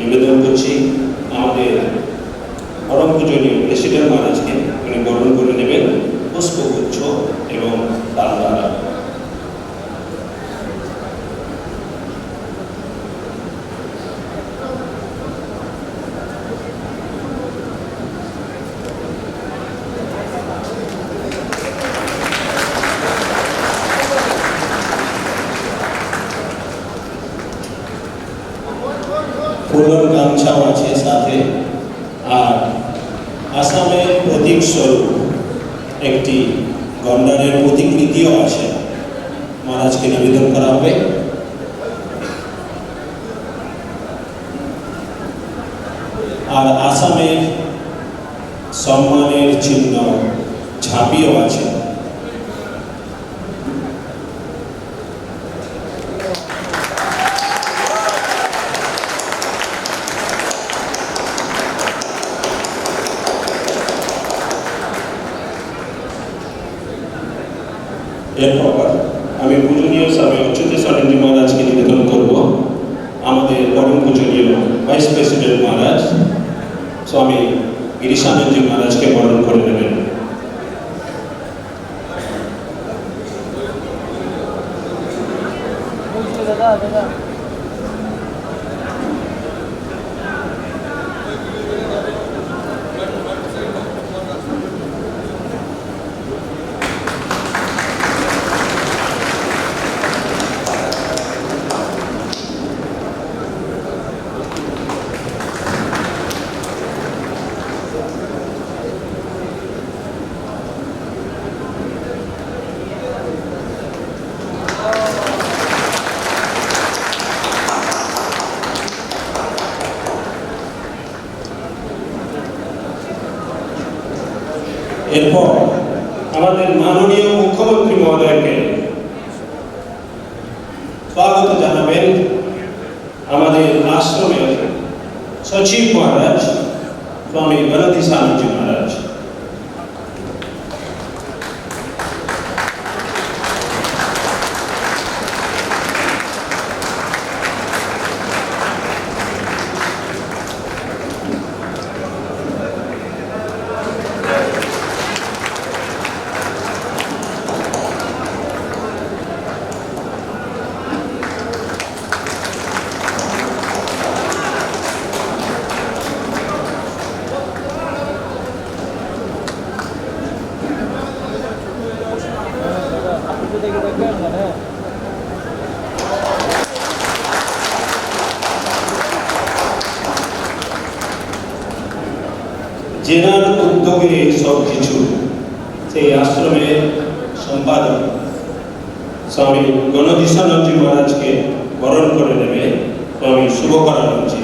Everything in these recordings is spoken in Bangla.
নিবেদন করছি আমাদের পরম পূজনীয় প্রেসিডেন্ট মহারাজকে উনি বরণ করে নেবেন পুষ্পগুচ্ছ এবং তার দ্বারা ফুলন গামছাও আছে সাথে আর আসামের প্রতীক স্বরূপ একটি গন্ডারের প্রতিকৃতিও আছে। মহারাজকে নিবেদন করা হবে। আর আসামের সম্মানের চিহ্ন ঝাঁপিও আছে এরপর আমি পূজনীয় স্বামী অচ্যুতেশ্বরেন্দ্র মহারাজকে নিবেদন করব আমাদের পরম পূজনীয় ভাইস প্রেসিডেন্ট মহারাজ স্বামী গিরিশানন্দজি মহারাজকে বরণ করে নেবেন। দাদা দাদা এরপর আমাদের মাননীয় মুখ্যমন্ত্রী মহোদয়কে স্বাগত জানাবেন আমাদের আশ্রমের সচিব মহারাজ স্বামী গণতি স্বামীজি মহারাজ আপনি তো দেখে দেখবেন মানে জেনার উদ্যোগে সব কিছু সেই আশ্রমের সম্পাদক স্বামী গণদিশানন্দজি মহারাজকে বরণ করে নেবে। স্বামী শুভকরানন্দজি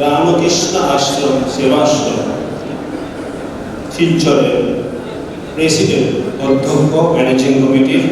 রামকৃষ্ণ আশ্রম সেবাশ্রম, শিলচরের প্রেসিডেন্ট, অধ্যক্ষ, ম্যানেজিং কমিটির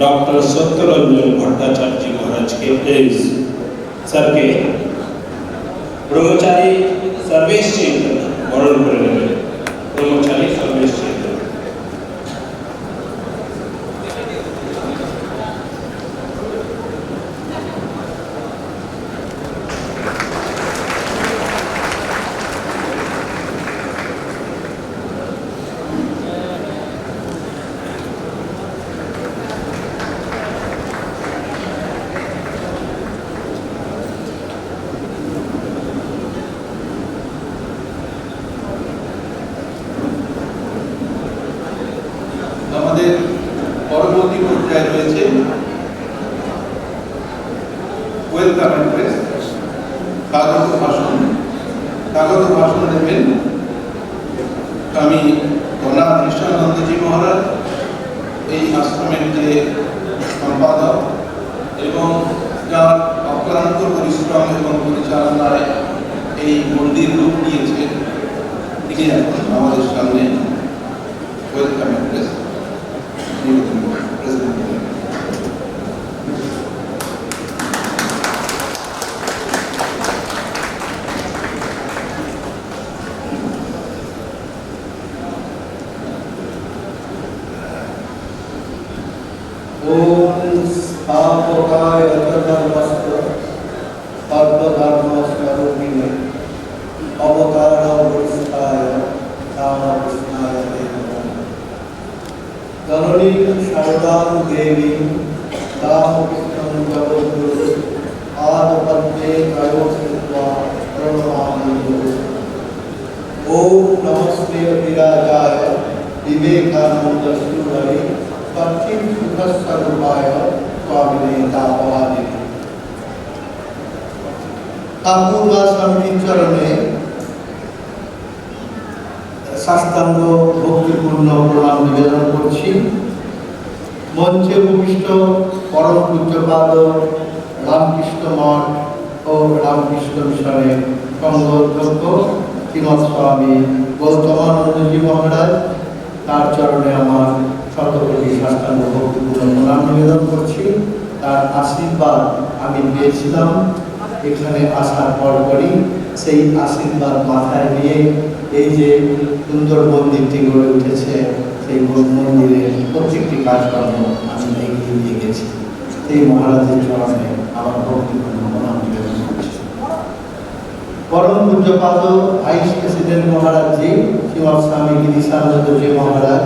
ডক্টর সত্যরঞ্জন ভট্টাচার্য মহারাজকে প্লিজ স্যারকে ব্রহ্মচারী চৈতন্য বরণ করে নেবেন ব্রহ্মচারী সর্বেশ চৈতন্য পরবর্তী পর্যায়ে রয়েছে ওয়েলকাম অ্যাড্রেস স্বাগত ভাষণ স্বাগত ভাষণ দেবেন স্বামী গণনাথ কৃষ্ণানন্দজি মহারাজ এই আশ্রমের যে সম্পাদক এবং যার অক্লান্ত পরিশ্রম এবং পরিচালনায় মন্দির রূপ নিয়েছে। তিনি আমাদের সামনে জননী শারদাং দেবী রামকৃষ্ণং জগদ্গুরু আদপদ্মে ত্রয়োশ্রিত্বা প্রণমামি ওম নমস্তে বিরাজায় বিবেকানন্দ সুররি সত্যিম সুখস্বরূপায় স্বামিনে তাপবাদিনী ঠাকুর বা স্বামীর চরণে সাষ্টাঙ্গ ভক্তিপূর্ণ প্রণাম নিবেদন করছি। মঞ্চে ভূমিষ্ঠ পরম পূজ্যপাদ রামকৃষ্ণ মঠ ও রামকৃষ্ণ মিশনের সংঘ অধ্যক্ষ শ্রীমৎ স্বামী গৌতমানন্দজি মহারাজ, তার চরণে আমার শতকোটি সাষ্টাঙ্গ ভক্তিপূর্ণ প্রণাম নিবেদন করছি। তার আশীর্বাদ আমি পেয়েছিলাম। এখানে আসার পরপরই সেই আশীর্বাদ মাথায় নিয়ে এই যে সুন্দর মন্দিরটি গড়ে উঠেছে, সেই মন্দিরের প্রত্যেকটি কাজকর্ম আমি এগিয়ে দিয়ে গেছি। সেই মহারাজের চরণে আমার ভক্তিপূর্ণ প্রণাম নিবেদন করছি পরম পূজ্যপাদ, ভাইস প্রেসিডেন্ট মহারাজজি, শ্রীমৎ স্বামী গিরিশানন্দজি মহারাজ,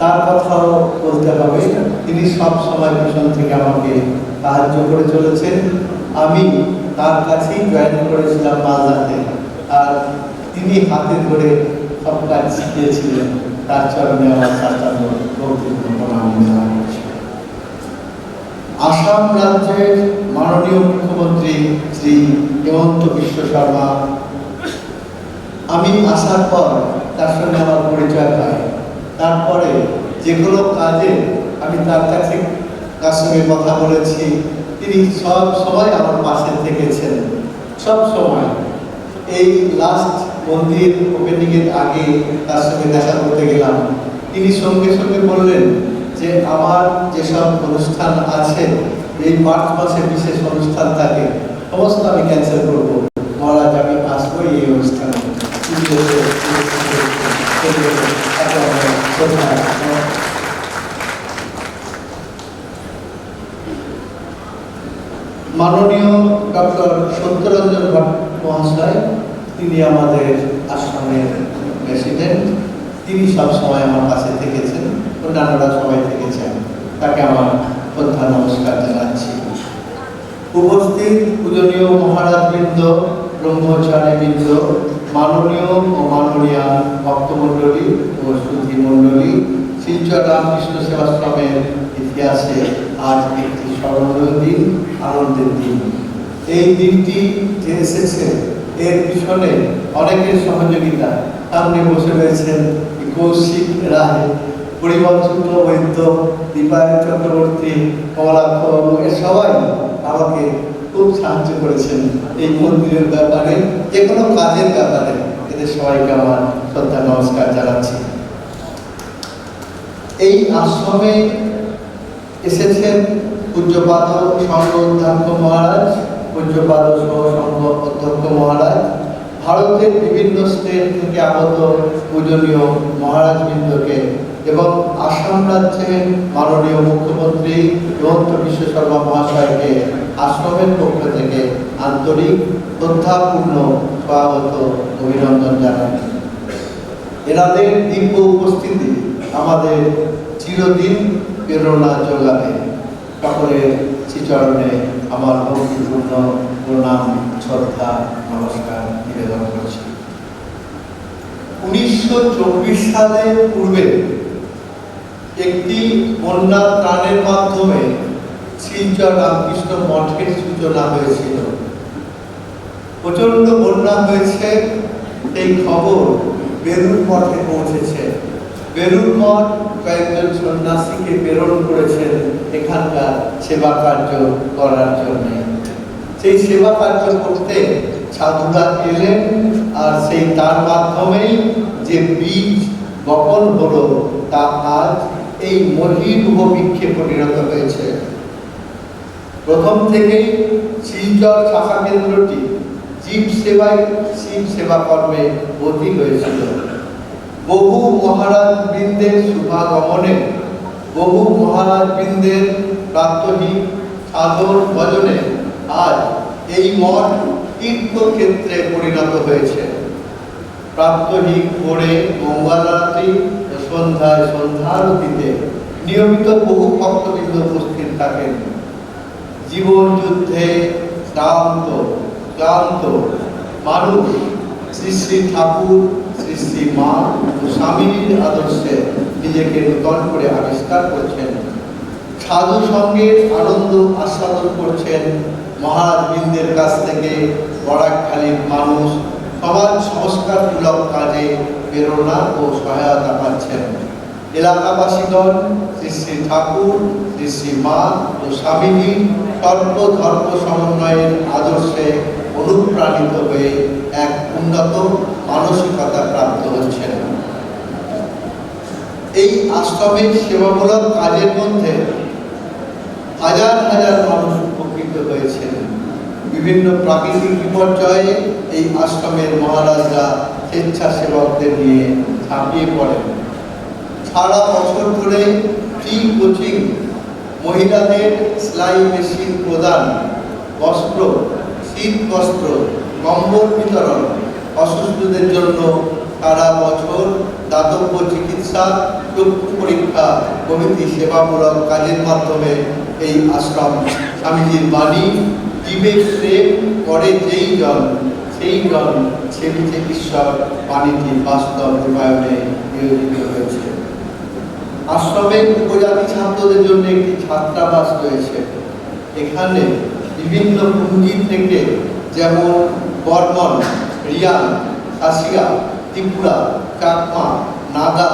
তার কথাও বলতে হবে, তিনি সব সময় পিছন থেকে আমাকে সাহায্য করে চলেছেন। আমি তার কাছেই জয়েন করেছিলাম মালদাতে। আর তিনি হাতে ধরে সব কাজ শিখিয়েছিলেন। তার চরণে আমার করছি আসাম রাজ্যের মাননীয় মুখ্যমন্ত্রী শ্রী হেমন্ত বিশ্ব শর্মা, আমি আসার পর তার সঙ্গে আমার পরিচয় হয়। তারপরে যে কোনো কাজে আমি তার কাছে তার কথা বলেছি। তিনি সব সময় আমার পাশে থেকেছেন। সব সময়। এই লাস্ট মন্দির ওপেনিং এর আগে তার সঙ্গে দেখা করতে গেলাম। তিনি সঙ্গে সঙ্গে বললেন যে, আমার যেসব অনুষ্ঠান আছে, এই মার্চ মাসে বিশেষ অনুষ্ঠান থাকে, সমস্ত আমি ক্যান্সেল করব। মহারাজ, আমি আসব এই অনুষ্ঠানে তিনি বললেন, এত আমার শ্রদ্ধা, আমার মাননীয় ডক্টর সত্যরঞ্জন ভট্ট মহাশয়, তিনি আমাদের আশ্রমের প্রেসিডেন্ট তিনি সবসময় আমার পাশে থেকেছেন, অন্যান্যরা সবাই থেকেছেন। তাকে আমার শ্রদ্ধা, নমস্কার জানাচ্ছি। উপস্থিত পূজনীয় মহারাজবৃন্দ, ব্রহ্মচারীবৃন্দ, মাননীয় ও মাননীয়া ভক্তমণ্ডলী ও সুধী মণ্ডলী, শিলচর রামকৃষ্ণ সেবাশ্রমের ইতিহাসে আজ একটি স্মরণীয় দিন। আনন্দের দিন। এই দিনটি যে এসেছে এর পিছনে অনেকের সহযোগিতা। সামনে বসে রয়েছেন কৌশিক রায়, পরিমল বৈদ্য দীপায়ন চক্রবর্তী কমলাক্ষ এ সবাই আমাকে খুব সাহায্য করেছেন এই মন্দিরের ব্যাপারে, যে কোনো কাজের ব্যাপারে। এদের সবাইকে আমার শ্রদ্ধা নমস্কার জানাচ্ছি। এই আশ্রমে এসেছেন পূজ্যপাদ সংঘ অধ্যক্ষ মহারাজ, পূজ্যপাদ সহ অধ্যক্ষ মহারাজ। ভারতের বিভিন্ন স্টেট থেকে আগত পূজনীয় মহারাজবৃন্দকে এবং আসাম রাজ্যের মাননীয় মুখ্যমন্ত্রী হিমন্ত বিশ্ব শর্মা মহাশয়কে আশ্রমের পক্ষ থেকে আন্তরিক, শ্রদ্ধাপূর্ণ স্বাগত অভিনন্দন জানাই। এনাদের দিব্য উপস্থিতি আমাদের চিরদিন প্রেরণা যোগাবে। সকলের শ্রীচরণে আমার ভক্তিপূর্ণ প্রণাম, শ্রদ্ধা, নমস্কার, নিবেদন করছি। উনিশশো চব্বিশ সালের পূর্বে একটি বন্যা ত্রাণের মাধ্যমে শিলচর রামকৃষ্ণ মঠের সূচনা হয়েছিল। প্রচণ্ড বন্যা হয়েছে এই খবর বেলুর মঠে পৌঁছেছে। বেলুর মঠ কয়েকজন সন্ন্যাসীকে প্রেরণ করেছেন এখানকার সেবা কার্য করার জন্য। সেই সেবা কার্য করতে সাধুরা এলেন আর সেই তার মাধ্যমেই যে বীজ বপন হলো, তা আজ এই মহিরূহ বৃক্ষে পরিণত হয়েছে। প্রথম থেকেই শিলচর শাখা কেন্দ্রটি জীব সেবায় শিব সেবা কর্মে ব্রতী হয়েছিল। বহু মহারাজ বৃন্দের শুভাগমনে, বহু মহারাজ বৃন্দের প্রাত্যহিক সাধন ভজনে আজ এই মঠ তীর্থক্ষেত্রে পরিণত হয়েছে। প্রাত্যহিক ভোরে মঙ্গলারতি সন্ধ্যায় সন্ধ্যারতিতে নিয়মিত বহু ভক্তবৃন্দ উপস্থিত থাকেন। জীবন যুদ্ধে ক্লান্ত ক্লান্ত, মানুষ শ্রী শ্রী ঠাকুর শ্রী শ্রী মা, স্বামীর আদর্শে নিজেকে নূতন করে আবিষ্কার করছেন। সাধু সঙ্গের আনন্দ আস্বাদন করছেন। মহারাজ কাছ থেকে বরাকখালীর মানুষ সমাজ সংস্কারমূলক কাজে প্রেরণা ও সহায়তা পাচ্ছেন। এলাকাবাসীগণ শ্রী শ্রী ঠাকুর শ্রী শ্রী মা ও স্বামীজি সর্বধর্ম সমন্বয়ের আদর্শে অনুপ্রাণিত হয়ে এক উন্নত মানসিকতা প্রাপ্ত হচ্ছেন। এই আশ্রমের সেবামূলক কাজের মধ্যে হাজার হাজার মানুষ উপকৃত হয়েছেন। বিভিন্ন প্রাকৃতিক বিপর্যয়ে এই আশ্রমের মহারাজরা স্বেচ্ছাসেবকদের নিয়ে ঝাঁপিয়ে পড়েন। সারা বছর ধরে ফ্রি কোচিং, মহিলাদের সেলাই মেশিন প্রদান, বস্ত্র শীত বস্ত্র, কম্বল বিতরণ। অসুস্থদের জন্য সারা বছর দাতব্য চিকিৎসা চক্ষু পরীক্ষা প্রভৃতি সেবামূলক কাজের মাধ্যমে এই আশ্রম। স্বামীজির বাণী, জীবে প্রেম করে যেই জন সেই জন সেবিছে ঈশ্বর বাণীটি বাস্তব রূপায়ণে নিয়োজিত হয়েছে। আশ্রমের উপজাতি ছাত্রদের জন্য একটি ছাত্রাবাস রয়েছে। এখানে বিভিন্ন পুঞ্জি থেকে যেমন বর্মন রিয়াং খাসিয়া ত্রিপুরা চাকমা নাগা,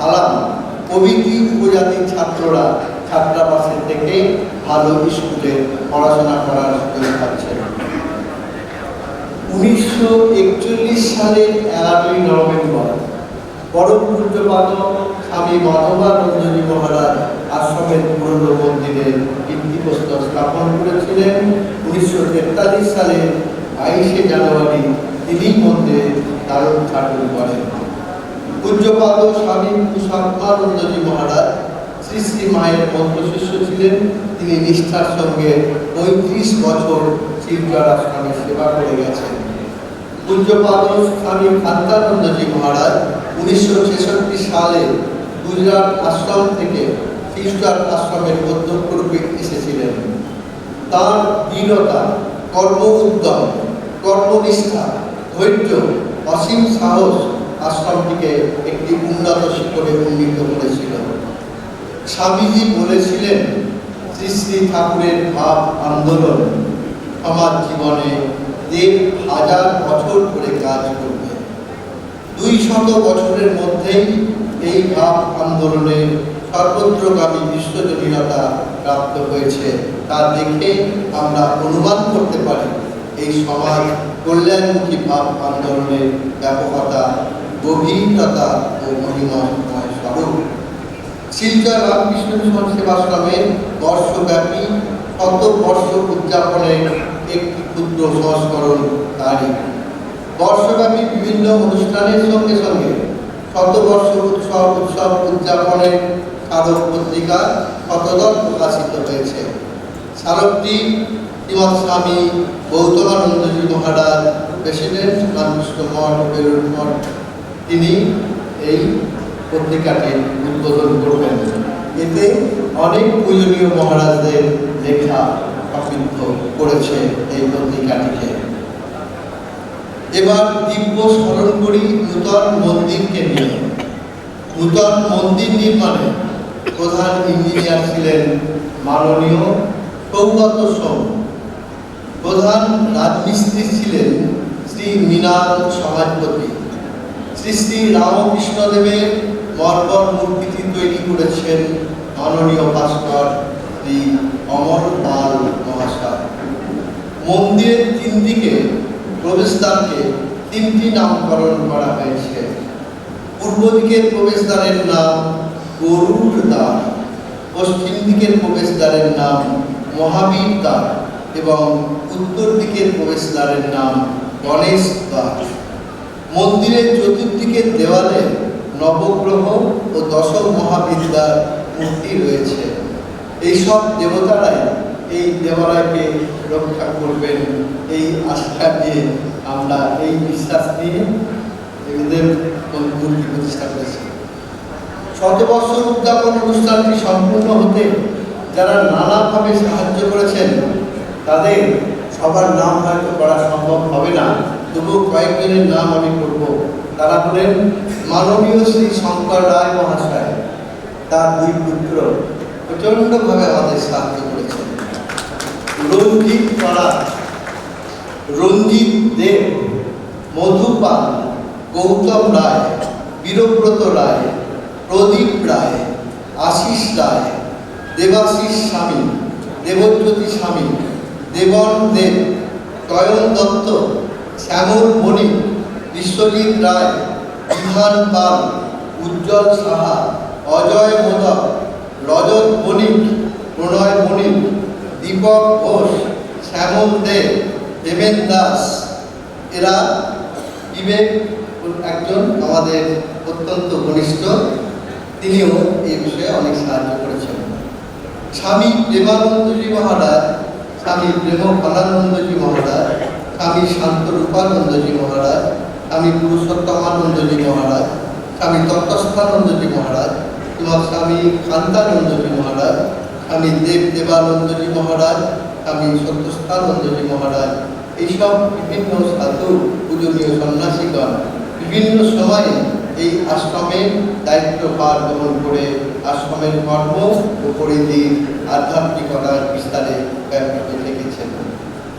আলাম প্রভৃতি উপজাতির ছাত্ররা ছাত্রাবাসে থেকে ভালো স্কুলে পড়াশোনা করার সুযোগ পাচ্ছেন উনিশশো একচল্লিশ সালের এগারোই নভেম্বর পরম পূজ্যপাদ স্বামী মাধবানন্দজী মহারাজ আশ্রমের পুরনো মন্দিরে ভিত্তিপ্রস্তর স্থাপন করেছিলেন উনিশশো তেতাল্লিশ সালের বাইশে জানুয়ারি। তিনি মন্দিরে দারুণ ঠাকুর করেন পূজ্যপাদ স্বামী কুশাত্মানন্দজী মহারাজ শ্রী শ্রী মায়ের মন্ত্রশিষ্য ছিলেন। তিনি নিষ্ঠার সঙ্গে পঁয়ত্রিশ বছর শিলচর আশ্রমে সেবা করে গেছেন। পূজ্যপাদ স্বামী কান্তানন্দজি মহারাজ উনিশশো ছেষট্টি সালে গুজরাট আশ্রম থেকে শিলচর আশ্রমের রূপে এসেছিলেন। তার দৃঢ়তা, কর্ম উদ্যম, কর্মনিষ্ঠা, ধৈর্য, অসীম সাহস আশ্রমটিকে একটি উন্নত শিখরে উন্নীত করেছিল। স্বামীজি বলেছিলেন, শ্রী শ্রী ঠাকুরের ভাব আন্দোলন আমার জীবনে দেড় হাজার বছর ধরে কাজ করবে। দুই শত বছরের মধ্যেই এই ভাব আন্দোলনে সর্বত্রগামী বিশ্বজনীনতা প্রাপ্ত হয়েছে, তা দেখে আমরা অনুমান করতে পারি, এই সমাজ কল্যাণমুখী ভাব আন্দোলনের ব্যাপকতা, গভীরতা ও মহিমাময় স্বরূপ শিলচর রামকৃষ্ণ মিশন সেবাশ্রমের বর্ষব্যাপী শত বর্ষ উদযাপনের একটি ক্ষুদ্র সংস্করণ তারিখ বর্ষব্যাপী বিভিন্ন অনুষ্ঠানের সঙ্গে সঙ্গে শতবর্ষ উৎসব উৎসব উদযাপনের স্মারক পত্রিকা শতদল প্রকাশিত হয়েছে? স্মারকটি শ্রীমৎ স্বামী গৌতমানন্দজি মহারাজ, প্রেসিডেন্ট রামকৃষ্ণ মঠ বেলুর মঠ, তিনি এই পত্রিকাটি উদ্বোধন করবেন। এতে অনেক পূজনীয় মহারাজদের লেখা সমৃদ্ধ করেছে এই পত্রিকাটিকে। এবার দিব্য স্মরণ করি নূতন মন্দিরকে নিয়ে। নূতন মন্দির নির্মাণে প্রধান ইঞ্জিনিয়ার ছিলেন মাননীয় সৌগত সোম। প্রধান রাজমিস্ত্রি ছিলেন শ্রী মৃণাল সমাজপতি শ্রী শ্রী রামকৃষ্ণদেবের মর্মর মূর্তিটি তৈরি করেছেন মাননীয় ভাস্কর শ্রী অমর পাল মহাশয়। মন্দিরের তিন দিকে প্রবেশদ্বারকে তিনটি নামকরণ করা হয়েছে। পূর্ব দিকের প্রবেশদ্বারের নাম গরুর দ্বার পশ্চিম দিকের প্রবেশদ্বারের নাম মহাবীর দ্বার এবং উত্তর দিকের প্রবেশদ্বারের নাম গণেশ দ্বার মন্দিরের চতুর্দিকের দেওয়ালে নবগ্রহ ও দশ মহাবিদ্যার মূর্তি রয়েছে। এইসব দেবতারাই এই দেবালয়কে রক্ষা করবেন এই আশা নিয়ে আমরা এই বিশ্বাস নিয়ে এদের মূর্তি প্রতিষ্ঠা করেছি। শতবর্ষ উদযাপন অনুষ্ঠানটি সম্পূর্ণ হতে যারা নানাভাবে সাহায্য করেছেন, তাদের সবার নাম হয়তো করা সম্ভব হবে না। তবুও কয়েকজনের নাম আমি করব তারা হলেন মাননীয় শ্রী শঙ্কর রায় মহাশয়, তার দুই পুত্র। প্রচণ্ডভাবে আমাদের সাহায্য করেছেন। রঞ্জিত পাড়া, রঞ্জিত দেব মধুপাল, গৌতম রায়, বীরব্রত রায় প্রদীপ রায়, আশিস রায়, দেবাশিস স্বামী, দেবজ্যোতি স্বামী, দেবন দেব টয়ন দত্ত, শ্যামল বণিক বিশ্বজিৎ রায়, বিধান পাল, উজ্জ্বল সাহা, অজয় মোদক, রজত বণিক প্রণয় বণিক দীপক ঘোষ, শ্যামল দেব দেবেন দাস। এরা বিবেক একজন আমাদের অত্যন্ত ঘনিষ্ঠ তিনিও এই বিষয়ে অনেক সাহায্য করেছেন। স্বামী প্রেমানন্দজি মহারাজ, স্বামী প্রেম প্রেমফলানন্দজি মহারাজ, স্বামী শান্ত রূপানন্দজি মহারাজ, স্বামী পুরুষোত্তমানন্দজি মহারাজ, স্বামী তত্ত্বস্থানন্দজি মহারাজ তোমার স্বামী কান্তানন্দজি মহারাজ, স্বামী দেব দেবানন্দজি মহারাজ, স্বামী সত্যস্থানন্দজি মহারাজ। এইসব বিভিন্ন সাধু, পূজনীয় সন্ন্যাসীগণ বিভিন্ন সময়ে এই আশ্রমে দায়িত্বভার গ্রহণ করে আশ্রমের কর্ম ও পরিধির আধ্যাত্মিকতার বিস্তারে ব্যাপৃত থেকেছেন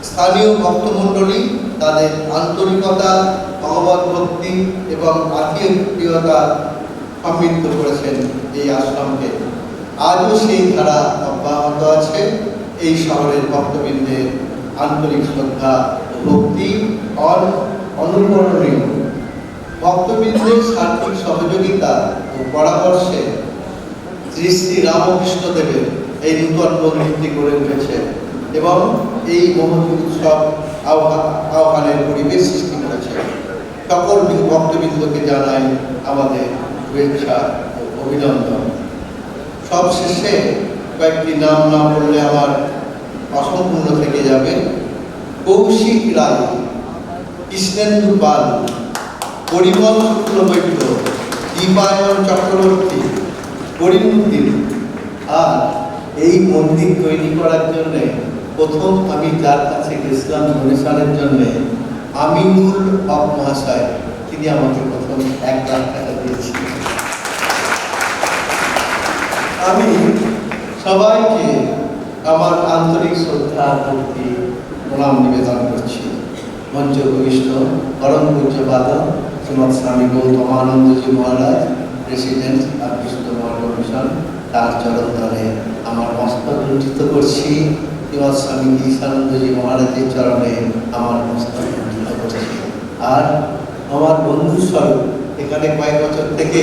স্থানীয় ভক্তমণ্ডলী তাদের আন্তরিকতা, ভগবত ভক্তি এবং আত্মীয়তা সমৃদ্ধ করেছেন এই আশ্রমকে। আজও সেই ধারা অব্যাহত আছে। এই শহরের ভক্তবৃন্দের আন্তরিক শ্রদ্ধা ভক্তি অন- অনুকরণীয়। ভক্তবৃন্দের সার্বিক সহযোগিতা ও পরামর্শে শ্রী শ্রী রামকৃষ্ণ দেবের এই নূতন মন্দিরটি গড়ে উঠেছে এবং এই মহতী উৎসব আহ্বা- আহ্বানের পরিবেশ সৃষ্টি করেছে। সকল ভক্তবৃন্দকে জানাই আমাদের শুভেচ্ছা ও অভিনন্দন। সব শেষে কয়েকটি নাম না বললে আমার অসম্পূর্ণ থেকে যাবে। কৌশিক রায়, কৃষ্ণেন্দু পাল পরিমল শুক্লবৈদ্য দীপায়ন চক্রবর্তী করিমুদ্দিন আর এই মন্দির তৈরি করার জন্য প্রথম আমি যার কাছে গেছিলাম ডোনেশনের জন্য, আমিনুল হক মহাশয়, তিনি আমাকে প্রথম এক লাখ টাকা দিয়েছিলেন। আমি সবাইকে আমার আন্তরিক শ্রদ্ধা, ভক্তি, প্রণাম নিবেদন করছি। মঞ্চ ভূমিষ্ঠ পরম পূজ্যপাদ শ্রীমৎ স্বামী গৌতমানন্দজি মহারাজ প্রেসিডেন্ট মহারাজ কমিশন তার চরণ ধরে আমার মস্তক লুণ্ঠিত করছি। শ্রীমৎ স্বামী ঈশানন্দজি মহারাজের চরণে আমার মস্তক লুণ্ঠিত করছি। আর আমার বন্ধু স্বরূপ, এখানে কয়েক বছর থেকে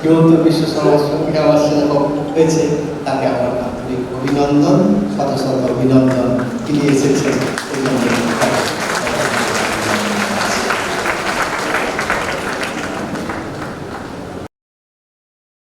হিমন্ত বিশ্ব সমাজ সঙ্গে আমার সেরকম হয়েছে। তাকে আমার আন্তরিক অভিনন্দন, শত শত অভিনন্দন। তিনি এসেছেন